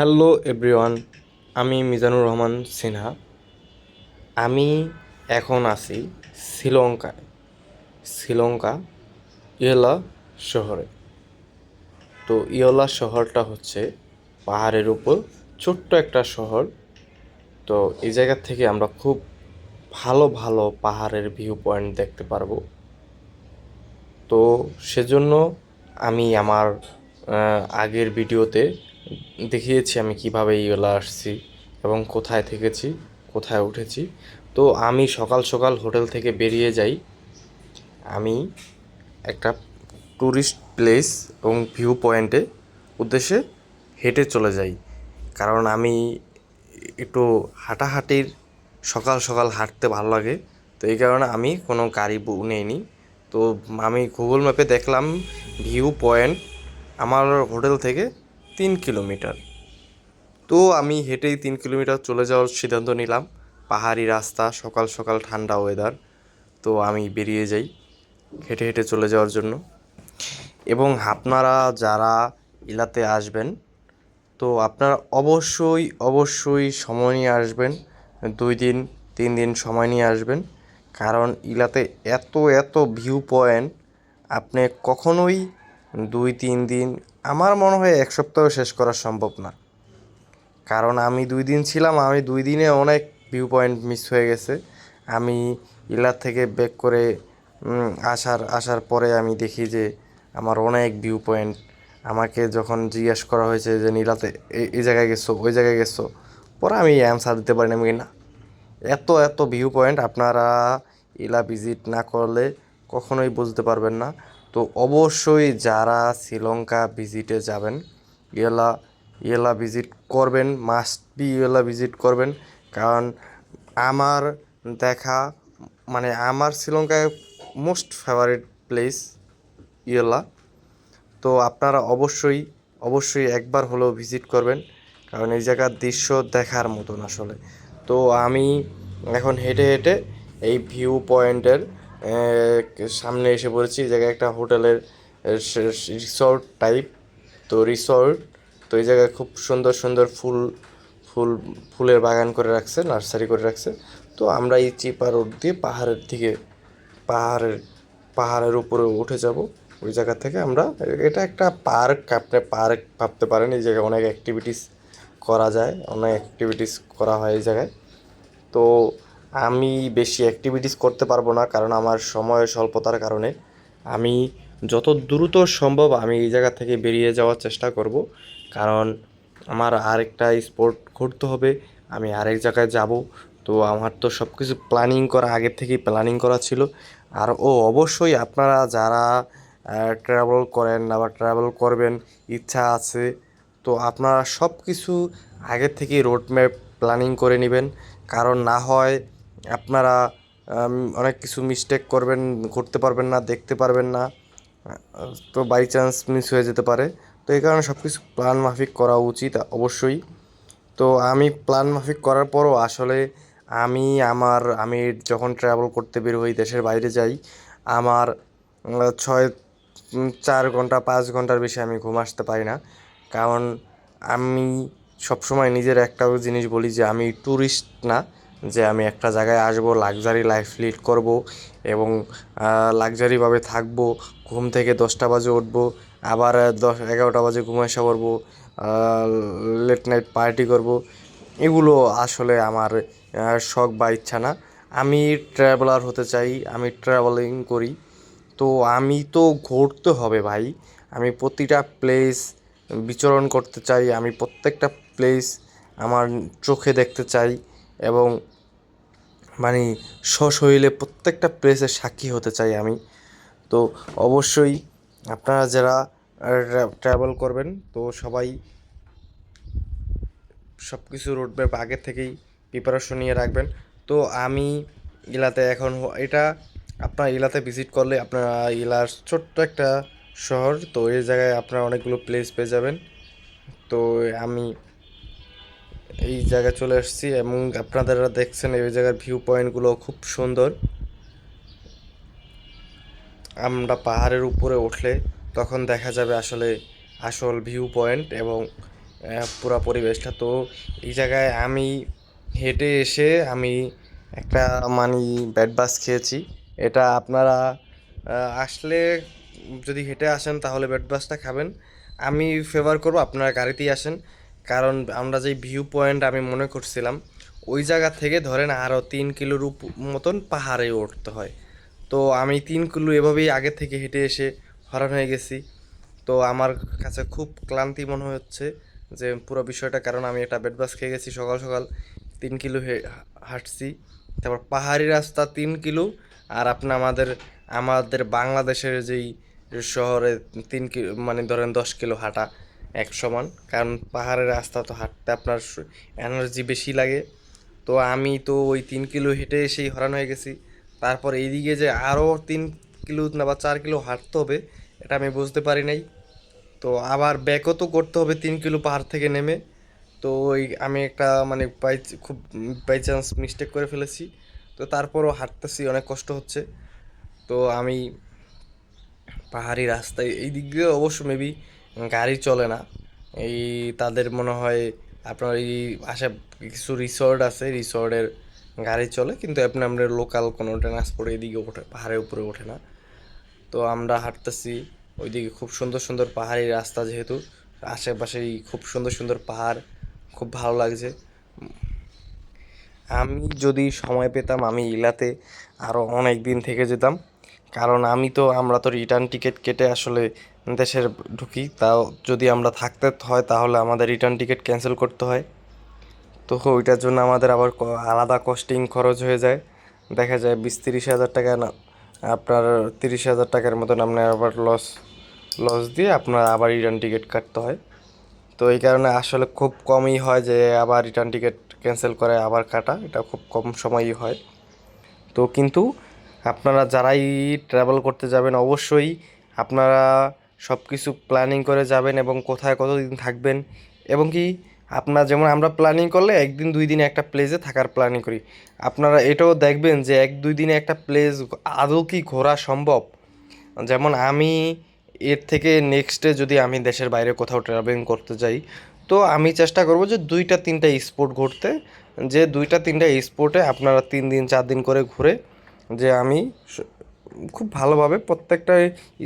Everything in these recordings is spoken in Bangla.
হ্যালো এভরিওয়ান, আমি মিজানুর রহমান সিনহা। আমি এখন আছি শ্রীলঙ্কায়। শ্রীলঙ্কা, ইয়েলা শহরে। তো ইয়েলা শহরটা হচ্ছে পাহাড়ের উপর ছোট্ট একটা শহর। তো এই জায়গা থেকে আমরা খুব ভালো ভালো পাহাড়ের ভিউ পয়েন্ট দেখতে পারব। তো সেজন্য আমি আমার আগের ভিডিওতে দেখিয়েছি আমি কীভাবে ইয়েলা আসছি এবং কোথায় থেকেছি, কোথায় উঠেছি। তো আমি সকাল সকাল হোটেল থেকে বেরিয়ে যাই। আমি একটা ট্যুরিস্ট প্লেস এবং ভিউ পয়েন্টে উদ্দেশ্যে হেঁটে চলে যাই। কারণ আমি একটু হাঁটাহাঁটির, সকাল সকাল হাঁটতে ভালো লাগে। তো এই কারণে আমি কোনো গাড়ি নেইনি। তো আমি গুগল ম্যাপে দেখলাম ভিউ পয়েন্ট। আমার হোটেল থেকে তিন কিলোমিটার। তো আমি হেঁটেই তিন কিলোমিটার চলে যাওয়ার সিদ্ধান্ত নিলাম। পাহাড়ি রাস্তা, সকাল সকাল ঠান্ডা ওয়েদার তো আমি বেরিয়ে যাই হেঁটে হেঁটে চলে যাওয়ার জন্য। এবং আপনারা যারা ইলাতে আসবেন, তো আপনারা অবশ্যই অবশ্যই সময় নিয়ে আসবেন। দুই দিন, তিন দিন সময় নিয়ে আসবেন। কারণ ইলাতে এত এত ভিউ পয়েন্ট আপনি কখনোই দুই, তিন দিন আমার মনে হয় এক সপ্তাহ শেষ করা সম্ভব না। কারণ আমি দুই দিন ছিলাম, আমি দুই দিনে অনেক ভিউ পয়েন্ট মিস হয়ে গেছে। আমি ইলার থেকে ব্যাক করে আসার আসার পরে আমি দেখি যে আমার অনেক ভিউ পয়েন্ট আমাকে যখন জিজ্ঞেস করা হয়েছে যে, নীলাতে এই- জায়গায় গেছো, ওই জায়গায় গেছো? পরে আমি অ্যান্সার দিতে পারি আমি না, এত এত ভিউ পয়েন্ট আপনারা ইলা ভিজিট না করলে কখনোই বুঝতে পারবেন না। তো অবশ্যই যারা শ্রীলঙ্কা ভিজিটে যাবেন, ইয়েলা ইয়েলা ভিজিট করবেন মাস্ট বি ইয়েলা ভিজিট করবেন। কারণ আমার দেখা মানে আমার শ্রীলঙ্কায় মোস্ট ফেভারিট প্লেস ইয়েলা। তো আপনারা অবশ্যই অবশ্যই একবার হলেও ভিজিট করবেন, কারণ এই জায়গার দৃশ্য দেখার মতন আসলে। তো আমি এখন হেঁটে হেঁটে এই ভিউ পয়েন্টের সামনে এসে পড়েছি জায়গায় একটা হোটেলের রিসর্ট টাইপ তো রিসর্ট তো এই জায়গায় খুব সুন্দর সুন্দর ফুল ফুল, ফুলের বাগান করে রাখছে, নার্সারি করে রাখছে। তো আমরা এই চিপা রোড দিয়ে পাহাড়ের দিকে, পাহাড়ের পাহাড়ের উপরে উঠে যাব। ওই জায়গা থেকে আমরা, এটা একটা পার্ক, আপনি পার্ক ভাবতে পারেন, এই জায়গায় অনেক অ্যাক্টিভিটিস করা যায়, অনেক অ্যাক্টিভিটিস করা হয় এই জায়গায়। তো আমি বেশি অ্যাক্টিভিটিস করতে পারব না কারণ আমার সময় স্বল্পতার কারণে। আমি যত দ্রুত সম্ভব আমি এই জায়গা থেকে বেরিয়ে যাওয়ার চেষ্টা করব। কারণ আমার আরেকটা স্পোর্ট ঘুরতে হবে, আমি আরেক জায়গায় যাব। তো আমার তো সব কিছু প্ল্যানিং করা আগের থেকেই প্ল্যানিং করা ছিল। আর ও অবশ্যই আপনারা যারা ট্রাভেল করেন আবার ট্রাভেল করবেন, ইচ্ছা আছে, তো আপনারা সব কিছু আগের থেকেই রোড ম্যাপ প্ল্যানিং করে নেবেন। কারণ না হয় আপনারা অনেক কিছু মিস্টেক করবেন, ঘুরতে পারবেন না, দেখতে পারবেন না, তো বাই চান্স মিস হয়ে যেতে পারে। তো এই কারণে সব কিছু প্ল্যান মাফিক করা উচিত অবশ্যই। তো আমি প্ল্যান মাফিক করার পরও আসলে আমি, আমার, আমি যখন ট্রাভেল করতে বের হই দেশের বাইরে যাই, আমার ছয় চার ঘণ্টা, পাঁচ ঘণ্টার বেশি আমি ঘুম আসতে পারি না। কারণ আমি সবসময় নিজের একটা জিনিস বলি যে আমি ট্যুরিস্ট না। যে আমি একটা জায়গায় আসব লাক্সারি লাইফ লিড করব এবং লাক্সারিভাবে থাকব, ঘুম থেকে দশটা বাজে উঠবো, আবার দশ, এগারোটা বাজে ঘুম এসে পড়ব লেট নাইট পার্টি করব। এগুলো আসলে আমার শখ বা ইচ্ছা না। আমি ট্রাভেলার হতে চাই, আমি ট্রাভেলিং করি। তো আমি তো ঘুরতে হবে ভাই। আমি প্রতিটা প্লেস বিচরণ করতে চাই, আমি প্রত্যেকটা প্লেস আমার চোখে দেখতে চাই। এবং মানে সশরীরে প্রত্যেকটা প্লেসের সাক্ষী হতে চাই আমি। তো অবশ্যই আপনারা যারা ট্রাভেল করবেন, তো সবাই সব কিছু রোড ম্যাপ আগে থেকেই প্রিপারেশন নিয়ে রাখবেন। তো আমি ইলাতে এখন এটা আপনার ইলাতে ভিজিট করলে আপনারা ইলার ছোট্ট একটা শহর, তো এই জায়গায় আপনারা অনেকগুলো প্লেস পেয়ে যাবেন। তো আমি এই জায়গায় চলে এসেছি এবং আপনারা দেখছেন এই জায়গার ভিউ পয়েন্টগুলো খুব সুন্দর। আমরা পাহাড়ের উপরে উঠলে তখন দেখা যাবে আসলে আসল ভিউ পয়েন্ট এবং পুরা পরিবেশটা। তো এই জায়গায় আমি হেঁটে এসে আমি একটা মানি ব্যাট বাস খেয়েছি। এটা আপনারা আসলে যদি হেঁটে আসেন তাহলে ব্যাট বাসটা খাবেন। আমি ফেভার করব আপনারা গাড়িতেই আসেন। কারণ আমরা যে ভিউ পয়েন্ট আমি মনে করছিলাম, ওই জায়গা থেকে ধরেন আরও তিন কিলোর মতন পাহাড়ে উঠতে হয়। তো আমি তিন কিলো এভাবেই আগে থেকে হেঁটে এসে হরান হয়ে গেছি। তো আমার কাছে খুব ক্লান্তি মনে হচ্ছে যে পুরো বিষয়টা কারণ আমি একটা বেড বাস খেয়ে গেছি সকাল সকাল, তিন কিলো হাঁটছি। তারপর পাহাড়ি রাস্তা তিন কিলো আর আপনি আমাদের আমাদের বাংলাদেশের যেই শহরে তিন কিলো মানে ধরেন দশ কিলো হাঁটা এক সমান, কারণ পাহাড়ের রাস্তা তো হাঁটতে আপনার এনার্জি বেশি লাগে। তো আমি তো ওই তিন কিলো হেঁটে এসেই হরান হয়ে গেছি। তারপর এইদিকে যে আরও তিন কিলো না বা চার কিলো হাঁটতে হবে, এটা আমি বুঝতে পারি নাই। তো আবার ব্যাকও তো করতে হবে তিন কিলো পাহাড় থেকে নেমে। তো ওই আমি একটা মানে বাই খুব বাই চান্স মিস্টেক করে ফেলেছি। তো তারপরও হাঁটতেছি, অনেক কষ্ট হচ্ছে। তো আমি পাহাড়ি রাস্তায় এই দিক দিয়ে অবশ্য মেবি গাড়ি চলে না। এই তাদের মনে হয় আপনার এই আশে কিছু রিসর্ট আছে রিসর্টের গাড়ি চলে, কিন্তু আপনি আমরা লোকাল কোনো ট্রান্সপোর্ট এদিকে ওঠে, পাহাড়ের উপরে ওঠে না। তো আমরা হাঁটতেছি, ওইদিকে খুব সুন্দর সুন্দর পাহাড়ি রাস্তা যেহেতু, আশেপাশেই খুব সুন্দর সুন্দর পাহাড়, খুব ভালো লাগছে। আমি যদি সময় পেতাম, আমি ইলাতে আরও অনেক দিন থেকে যেতাম। কারণ আমি তো, আমরা তো রিটার্ন টিকিট কেটে আসলে দেশের ঢুকি। তাও যদি আমরা থাকতে হয়, তাহলে আমাদের রিটার্ন টিকিট ক্যান্সেল করতে হয়। তো ওইটার জন্য আমাদের আবার আলাদা কস্টিং খরচ হয়ে যায়। দেখা যায় বিশ তিরিশ হাজার টাকা না, আপনার তিরিশ হাজার টাকার মতন আপনার আবার লস লস দিয়ে আপনার আবার রিটার্ন টিকিট কাটতে হয়। তো এই কারণে আসলে খুব কমই হয় যে আবার রিটার্ন টিকিট ক্যান্সেল করে আবার কাটা। এটা খুব কম সময়ই হয়। তো কিন্তু আপনারা যারাই ট্রাভেল করতে যাবেন, অবশ্যই আপনারা সব কিছু প্ল্যানিং করে যাবেন এবং কোথায় কতদিন থাকবেন এবং কি আপনার যেমন আমরা প্ল্যানিং করলে একদিন, দুই দিনে একটা প্লেসে থাকার প্ল্যানিং করি। আপনারা এটাও দেখবেন যে এক, দুই দিনে একটা প্লেস আদৌ কি ঘোরা সম্ভব? যেমন আমি এর থেকে নেক্সটে যদি আমি দেশের বাইরে কোথাও ট্রাভেলিং করতে যাই, তো আমি চেষ্টা করব যে দুইটা, তিনটা স্পোর্ট ঘুরতে। যে দুইটা, তিনটা স্পোর্টে আপনারা তিন দিন, চার দিন করে ঘুরে যে আমি খুব ভালোভাবে প্রত্যেকটা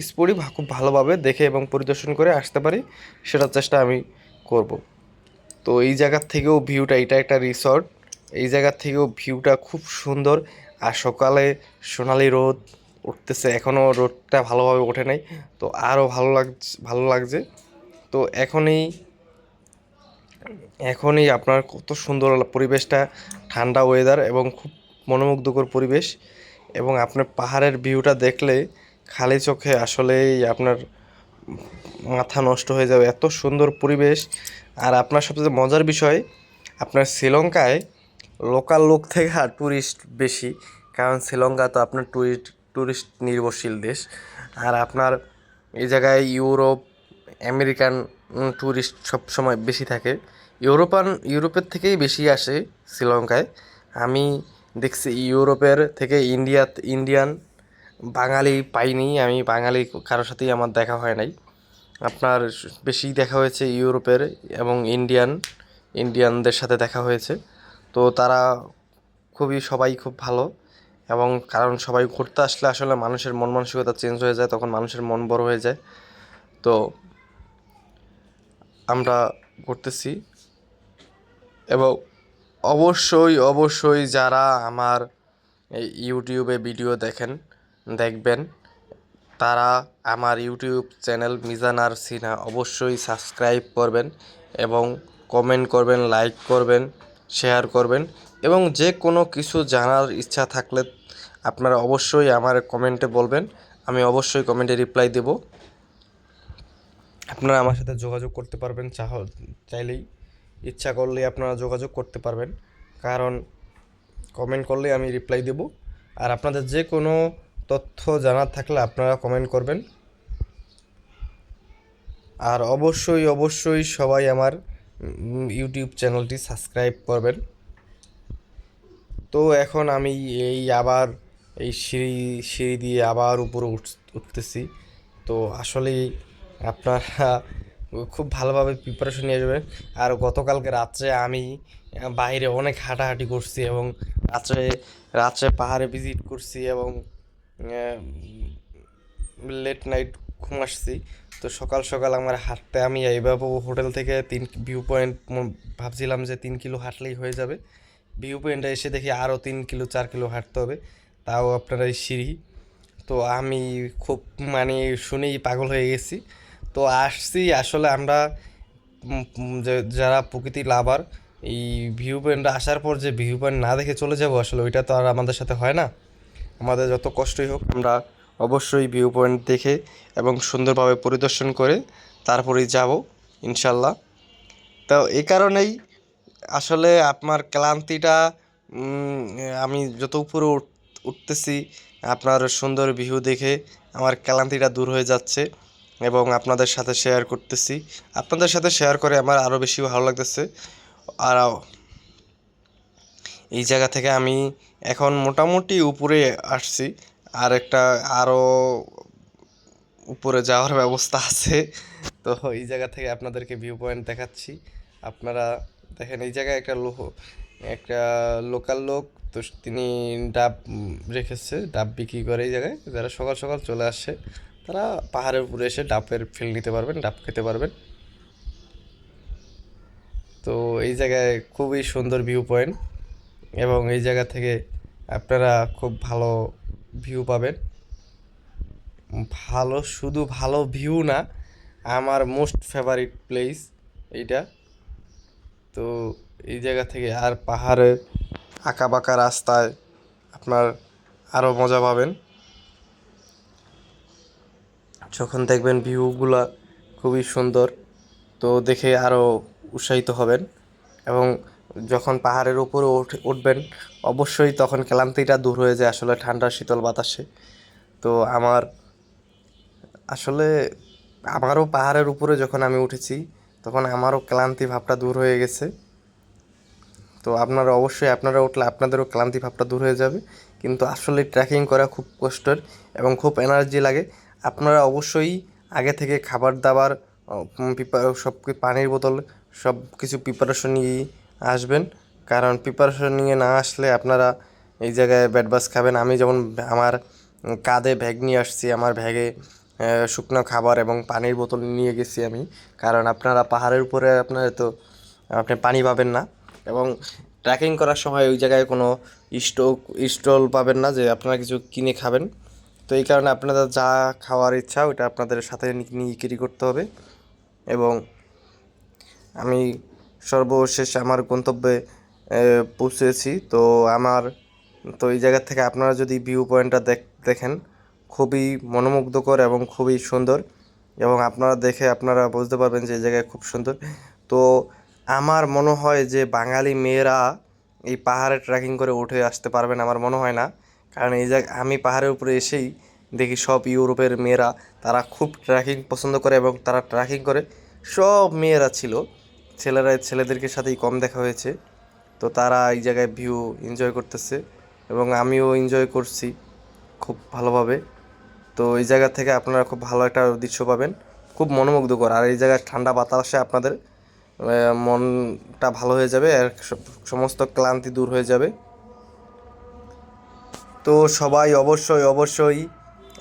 স্পোর্টই খুব ভালোভাবে দেখে এবং পরিদর্শন করে আসতে পারি, সেটার চেষ্টা আমি করব। তো এই জায়গার থেকেও ভিউটা, এটা একটা রিসর্ট। এই জায়গার থেকেও ভিউটা খুব সুন্দর। আর সকালে সোনালি রোদ উঠতেছে, এখনও রোদটা ভালোভাবে ওঠে নাই। তো আরও ভালো লাগছে ভালো লাগছে। তো এখনই এখনই আপনার কত সুন্দর পরিবেশটা, ঠান্ডা ওয়েদার এবং খুব মনোমুগ্ধকর পরিবেশ। এবং আপনার পাহাড়ের ভিউটা দেখলে খালি চোখে আসলেই আপনার মাথা নষ্ট হয়ে যাবে। এত সুন্দর পরিবেশ। আর আপনার সবচেয়ে মজার বিষয়, আপনার শ্রীলঙ্কায় লোকাল লোক থেকে আর ট্যুরিস্ট বেশি। কারণ শ্রীলঙ্কা তো আপনার ট্যুরিস্ট ট্যুরিস্ট নির্ভরশীল দেশ। আর আপনার এই জায়গায় ইউরোপ, আমেরিকান ট্যুরিস্ট সবসময় বেশি থাকে। ইউরোপান, ইউরোপের থেকেই বেশি আসে শ্রীলঙ্কায়। আমি দেখছি ইউরোপের থেকে ইন্ডিয়া, ইন্ডিয়ান বাঙালি পাইনি, আমি বাঙালি কারোর সাথেই আমার দেখা হয় নাই। আপনার বেশি দেখা হয়েছে ইউরোপের এবং ইন্ডিয়ান, ইন্ডিয়ানদের সাথে দেখা হয়েছে। তো তারা খুবই, সবাই খুব ভালো এবং কারণ সবাই ঘুরতে আসলে আসলে মানুষের মন মানসিকতা চেঞ্জ হয়ে যায়, তখন মানুষের মন বড় হয়ে যায়। তো আমরা ঘুরতেছি এবং অবশ্যই অবশ্যই যারা আমার ইউটিউবে ভিডিও দেখেন, দেখবেন, তারা আমার YouTube channel Mizan R Sinha অবশ্যই সাবস্ক্রাইব করবেন এবং কমেন্ট করবেন, লাইক করবেন, শেয়ার করবেন এবং যে কোনো কিছু জানার ইচ্ছা থাকলে আপনারা অবশ্যই আমার কমেন্টে বলবেন, আমি অবশ্যই কমেন্টে রিপ্লাই দেব। আপনারা আমার সাথে যোগাযোগ করতে পারবেন চাহ, চাইলেই। ইচ্ছা করলে আপনারা যোগাযোগ করতে পারবেন। কারণ কমেন্ট করলে আমি রিপ্লাই দেব। আর আপনাদের যে কোনো তথ্য জানার থাকলে আপনারা কমেন্ট করবেন। আর অবশ্যই অবশ্যই সবাই আমার ইউটিউব চ্যানেলটি সাবস্ক্রাইব করবেন। তো এখন আমি এই আবার, এই সিঁড়ি সিঁড়ি দিয়ে আবার উপরে উঠ, উঠতেছি। তো আসলেই আপনারা খুব ভালোভাবে প্রিপারেশন নিয়ে যাবে। আর গতকালকে রাত্রে আমি বাইরে অনেক হাঁটাহাঁটি করছি এবং রাত্রে রাত্রে পাহাড়ে ভিজিট করছি এবং লেট নাইট ঘুম আসছি। তো সকাল সকাল আমার হাঁটতে আমি এইভাবে হোটেল থেকে তিন ভিউ পয়েন্ট ভাবছিলাম যে তিন কিলো হাঁটলেই হয়ে যাবে। ভিউ পয়েন্টে এসে দেখি আরও তিন কিলো, চার কিলো হাঁটতে হবে। তাও আপনারা এই সিঁড়ি। তো আমি খুব মানে শুনেই পাগল হয়ে গেছি। তো আসছি, আসলে আমরা যারা প্রকৃতি লাভার, এই ভিউ পয়েন্টে আসার পর যে ভিউ পয়েন্ট না দেখে চলে যাব, আসলে ওইটা তো আর আমাদের সাথে হয় না। আমাদের যত কষ্টই হোক, আমরা অবশ্যই ভিউ পয়েন্ট দেখে এবং সুন্দরভাবে পরিদর্শন করে তারপরেই যাব ইনশাল্লাহ তো এই কারণেই আসলে আপনার ক্লান্তিটা আমি যত উপরে উঠ- উঠতেছি, আপনার সুন্দর ভিউ দেখে আমার ক্লান্তিটা দূর হয়ে যাচ্ছে। এবং আপনাদের সাথে শেয়ার করতেছি। আপনাদের সাথে শেয়ার করে আমার আরও বেশি ভালো লাগতেছে। আর এই জায়গা থেকে আমি এখন মোটামুটি উপরে আসছি। আর একটা আরও উপরে যাওয়ার ব্যবস্থা আছে। তো এই জায়গা থেকে আপনাদেরকে ভিউ পয়েন্ট দেখাচ্ছি। আপনারা দেখেন, এই জায়গায় একটা লোহ, একটা লোকাল লোক, তো তিনি ডাব রেখেছে, ডাব বিক্রি করে এই জায়গায়। যারা সকাল সকাল চলে আসে তারা পাহাড়ের উপরে এসে ডাবের ফিল নিতে পারবেন, ডাব খেতে পারবেন। তো এই জায়গায় খুবই সুন্দর ভিউ পয়েন্ট এবং এই জায়গা থেকে আপনারা খুব ভালো ভিউ পাবেন। ভালো, শুধু ভালো ভিউ না, আমার মোস্ট ফেভারিট প্লেস এইটা। তো এই জায়গা থেকে আর পাহাড়ের আঁকা বাঁকা রাস্তায় আপনার আরও মজা পাবেন। যখন দেখবেন ভিউগুলা খুবই সুন্দর, তো দেখে আরও উৎসাহিত হবেন এবং যখন পাহাড়ের উপরে উঠে, উঠবেন, অবশ্যই তখন ক্লান্তিটা দূর হয়ে যায় আসলে ঠান্ডা, শীতল বাতাসে। তো আমার, আসলে আমারও পাহাড়ের উপরে যখন আমি উঠেছি, তখন আমারও ক্লান্তি ভাবটা দূর হয়ে গেছে। তো আপনারা অবশ্যই, আপনারা উঠলে আপনাদেরও ক্লান্তি ভাবটা দূর হয়ে যাবে। কিন্তু আসলে ট্রেকিং করা খুব কষ্টের এবং খুব এনার্জি লাগে। আপনারা অবশ্যই আগে থেকে খাবার দাবার সব পানির বোতল, সব কিছু প্রিপারেশন নিয়েই আসবেন। কারণ প্রিপারেশন নিয়ে না আসলে আপনারা এই জায়গায় ব্যাট বাস খাবেন। আমি যেমন আমার কাঁধে ব্যাগ নিয়ে আসছি, আমার ব্যাগে শুকনো খাবার এবং পানির বোতল নিয়ে গেছি আমি। কারণ আপনারা পাহাড়ের উপরে আপনার তো, আপনি পানি পাবেন না। এবং ট্রেকিং করার সময় ওই জায়গায় কোনো স্টক স্টল পাবেন না যে আপনারা কিছু কিনে খাবেন। তো এই কারণে আপনাদের যা খাওয়ার ইচ্ছা ওটা আপনাদের সাথে নিয়ে ক্যারি করতে হবে। এবং আমি সর্বশেষ আমার গন্তব্যে পৌঁছেছি। তো আমার, তো এই জায়গা থেকে আপনারা যদি ভিউ পয়েন্টটা দেখ, দেখেন, খুবই মনোমুগ্ধকর এবং খুবই সুন্দর। এবং আপনারা দেখে আপনারা বুঝতে পারবেন যে এই জায়গায় খুব সুন্দর। তো আমার মনে হয় যে বাঙালি মেয়েরা এই পাহাড়ে ট্রেকিং করে উঠে আসতে পারবেন আমার মনে হয় না। কারণ এই জায়গা আমি পাহাড়ের উপরে এসেই দেখি সব ইউরোপের মেয়েরা, তারা খুব ট্রেকিং পছন্দ করে এবং তারা ট্রেকিং করে। সব মেয়েরা ছিল। ছেলেরা, ছেলেদেরকে সাথেই কম দেখা হয়েছে। তো তারা এই জায়গায় ভিউ এনজয় করতেছে এবং আমিও এনজয় করছি খুব ভালোভাবে। তো এই জায়গা থেকে আপনারা খুব ভালো একটা দৃশ্য পাবেন। খুব মনোমুগ্ধকর। আর এই জায়গায় ঠান্ডা বাতাসে আপনাদের মনটা ভালো হয়ে যাবে। আর সমস্ত ক্লান্তি দূর হয়ে যাবে। তো সবাই অবশ্যই অবশ্যই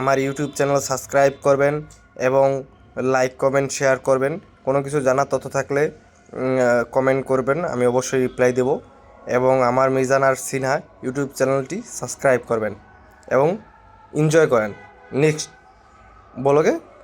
আমার ইউটিউব চ্যানেল সাবস্ক্রাইব করবেন এবং লাইক, কমেন্ট, শেয়ার করবেন। কোনো কিছু জানার তথ্য থাকলে কমেন্ট করবেন, আমি অবশ্যই রিপ্লাই দেব। এবং আমার মিজান আর সিনহা ইউটিউব চ্যানেলটি সাবস্ক্রাইব করবেন এবং এনজয় করেন। নেক্সট বলোগে